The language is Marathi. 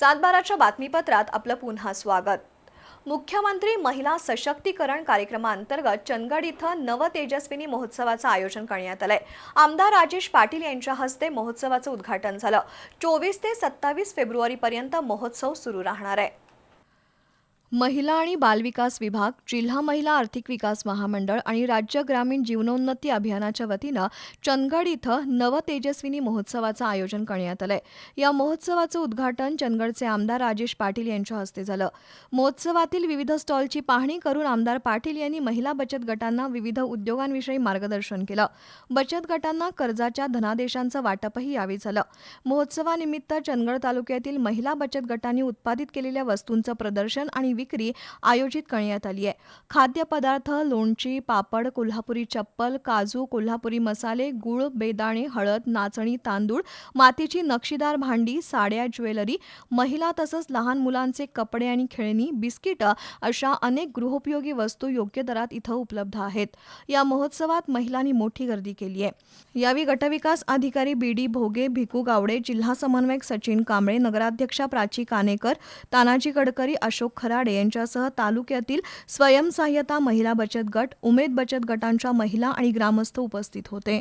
सातबाराच्या बातमीपत्रात आपलं पुन्हा स्वागत. मुख्यमंत्री महिला सशक्तीकरण कार्यक्रमाअंतर्गत चंदगड इथं नव तेजस्विनी महोत्सवाचं आयोजन करण्यात आलंय. आमदार राजेश पाटील यांच्या हस्ते महोत्सवाचं उद्घाटन झालं. चोवीस ते सत्तावीस फेब्रुवारीपर्यंत महोत्सव सुरू राहणार आहे. महिला आणि बालविकास विभाग जिल्हा महिला आर्थिक विकास महामंडळ आणि राज्य ग्रामीण जीवनोन्नती अभियानाच्या वतीनं चंदगड इथं नव तेजस्विनी महोत्सवाचं आयोजन करण्यात आलंय. या महोत्सवाचं उद्घाटन चंदगडचे आमदार राजेश पाटील यांच्या हस्ते झालं. महोत्सवातील विविध स्टॉलची पाहणी करून आमदार पाटील यांनी महिला बचत गटांना विविध उद्योगांविषयी मार्गदर्शन केलं. बचत गटांना कर्जाच्या धनादेशांचं वाटपही यावेळी झालं. महोत्सवानिमित्त चंदगड तालुक्यातील महिला बचत गटांनी उत्पादित केलेल्या वस्तूंचं प्रदर्शन आणि विक्री आयोजित करण्यात आली आहे. खाद्यपदार्थ लोणची पापड कोल्हापुरी चप्पल काजू कोल्हापुरी मसाले गुळ बेदाणे हळद नाचणी तांदूळ मातीची नक्षीदार भांडी साड्या ज्वेलरी महिला तसंच लहान मुलांचे कपडे आणि खेळणी बिस्किटं अशा अनेक गृहोपयोगी वस्तू योग्य दरात इथं उपलब्ध आहेत. या महोत्सवात महिलांनी मोठी गर्दी केली आहे. यावेळी गटविकास अधिकारी बी डी भोगे भिकू गावडे जिल्हा समन्वयक सचिन कांबळे नगराध्यक्षा प्राची कानेकर तानाजी गडकरी अशोक खराडे यांच्यासह तालुक्यातील स्वयंसहाय्यता महिला बचत गट उमेद बचत गटांच्या महिला आणि ग्रामस्थ उपस्थित होते.